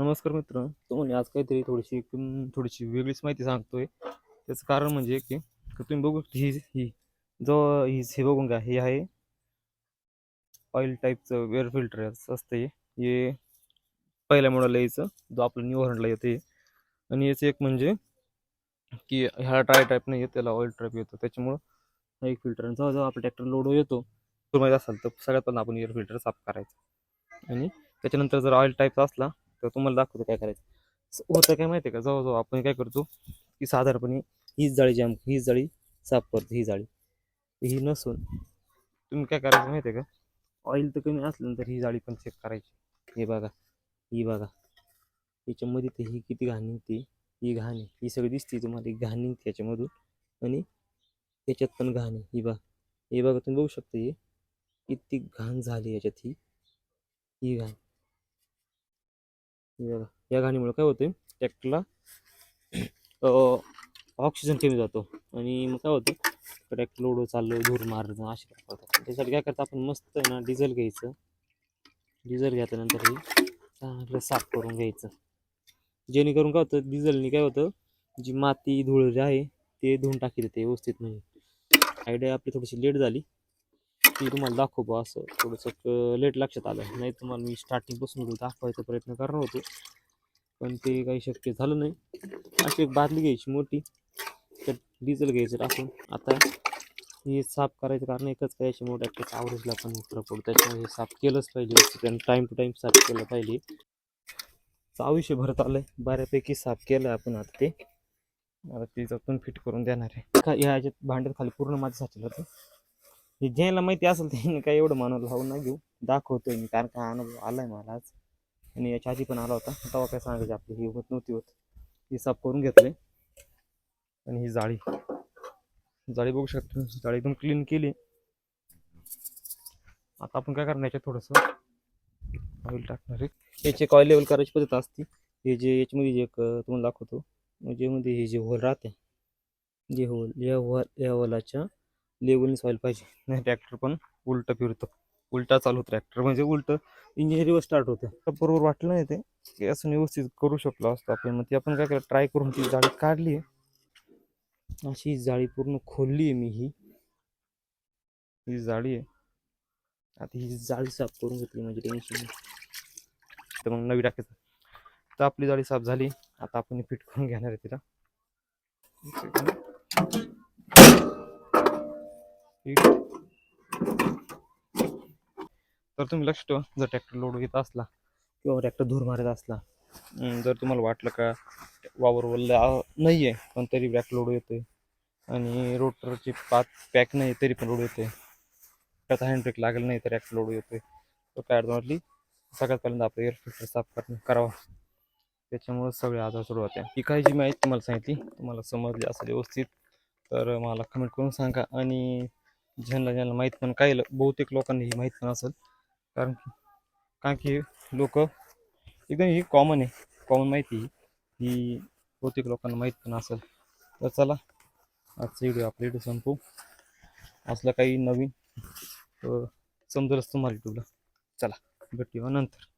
नमस्कार मित्र तुम्हाला आज काहीतरी थोडीशी थोडीशी वेगळीच माहिती सांगतोय. त्याचं कारण म्हणजे की तुम्ही बघू ही ही जो ही हे बघून घ्या हे आहे ऑइल टाईपचं वेअर फिल्टर असतं हे. हे पहिल्या मॉडेलला यायचं जो आपलं न्यू हॉर्नला येतं आणि याचं एक म्हणजे की ह्याला ट्राय टाईप नाही येत त्याला ऑइल टाईप येतो. त्याच्यामुळं हा एक फिल्टर आणि जेव्हा जेव्हा आपला ट्रॅक्टर लोड येतो. तो माहीत असाल तर सगळ्यात पहिला आपण एअर फिल्टर साफ करायचं. आणि त्याच्यानंतर जर ऑइल टाईप असला तर तुम्हाला दाखवतो काय करायचं. होतं काय माहिती आहे का? जवळजवळ आपण काय करतो की साधारणपणे हीच जाळी जाम हीच जाळी साफ करतो ही जाळी. ही नसून तुम्ही काय करायचं माहिती आहे का? ऑइल तर कमी असल्यानंतर ही जाळी पण चेक करायची. हे बघा ही बघा. याच्यामध्ये ते ही किती घाण निघते ही घाण आहे ही सगळी दिसते तुम्हाला ही घाण निघते याच्यामधून. आणि त्याच्यात पण घाण आहे ही बघा. हे बघा तुम्ही बघू शकता हे किती घाण झाली याच्यात ही. ही घाण. या घाणीमुळे काय होतं ट्रॅक्टरला ऑक्सिजन कमी जातो. आणि मग काय होतं ट्रॅक्टर लोड चाललं धूर मारणं असे करतात त्यासाठी काय करतं आपण? मस्त आहे ना डिझेल घ्यायचं. डिझेल घेतल्यानंतर हे चांगलं साफ करून घ्यायचं. जेणेकरून काय होतं? डिझेलने काय होतं? जी माती धूळ जे आहे ते धुवून टाकी देते व्यवस्थित म्हणजे. आयडिया आपली थोडीशी लेट झाली. ती तुम्हाला दाखवू बा असं थोडंसं लेट लक्षात आलं. नाही तुम्हाला मी स्टार्टिंगपासून दाखवायचा प्रयत्न करणार होतो. पण ते काही शक्य झालं नाही. अशी एक बादली घ्यायची मोठी. तर डिझेल घ्यायचं टाकून. आता हे साफ करायचं कारण एकच काय मोठ्या ट्रॅक्टरच्या आवरेजला पण उतरा पडतो. त्याच्यामुळे हे साफ केलंच पाहिजे. टाईम टू टाईम साफ केलं पाहिजे. चावीशे भरत आलं आहे बऱ्यापैकी साफ केलं आपण आता ते. आता ते जपून फिट करून देणार आहे. का याच्यात ह्याच्यात भांड्यात खाली पूर्ण माझं साचलं होतं. हे ज्याला माहिती असेल त्यांनी काय एवढं मानव लावून नाही घेऊ. दाखवतोय मी कारण का अनुभव आलाय मला आज. आणि याच्या आधी पण आला होता. तेव्हा काय सांगायचं आपली ही होत नव्हती होत. ही साफ करून घेतले आणि ही जाळी. जाळी बघू शकतो जाळी एकदम क्लीन केली. आता आपण काय करणार याच्यात थोडंसं ऑइल टाकणार आहे. याची एक ऑइल लेवल करायची पद्धत असते हे जे याच्यामध्ये जे एक तुम्हाला दाखवतो. म्हणजे मध्ये हे जे होल राहते जे होल या होल या होलाच्या लेवलनेच व्हायला पाहिजे. नाही ट्रॅक्टर पण उलटं फिरतो. उलटा चालू ट्रॅक्टर म्हणजे उलटं इंजिन स्टार्ट होतं. तर बरोबर वाटलं नाही ते. की असं व्यवस्थित करू शकलो असतो आपण. मग ती आपण काय केलं ट्राय करून ती जाळी काढली आहे. अशी जाळी पूर्ण खोलली आहे मी ही. ही जाळी आहे. आता ही जाळी साफ करून घेतली म्हणजे टेन्शन तर मग नवी टाकायचं. तर आपली जाळी साफ झाली. आता आपण फिट करून घेणार आहे तिला. तर तुम्ही लक्ष ठेवा जर ट्रॅक्टर लोड घेत असला किंवा ट्रॅक्टर धूर मारत असला. जर तुम्हाला वाटलं का वावर वल्ल नाही आहे पण तरी बॅक लोड येते आणि रोटरची पात पॅक नाही तरी पण लोड येते त्यात हँडब्रेक लागेल नाही तर ॲक्ट लोड येते तर काय अडचण वाटली? सगळ्यात पहिल्यांदा आपलं एअर फिल्टर साफ करणं करावा. त्याच्यामुळे सगळे आजार सुरू होते ही काही जी माहिती तुम्हाला सांगितली तुम्हाला समजली असं व्यवस्थित तर मला कमेंट करून सांगा. आणि ज्यांना ज्यांना माहीत पण काही ल- बहुतेक लोकांना ही माहीत पण असेल. कारण कारण की लोक एकदम ही कॉमन आहे. कॉमन माहिती ही बहुतेक लोकांना माहीत पण असेल. तर चला आजचा व्हिडिओ आपला व्हिडिओ संपू असलं काही नवीन तर समजेलच तुम्हाला युट्यूबला चला भेटूया नंतर.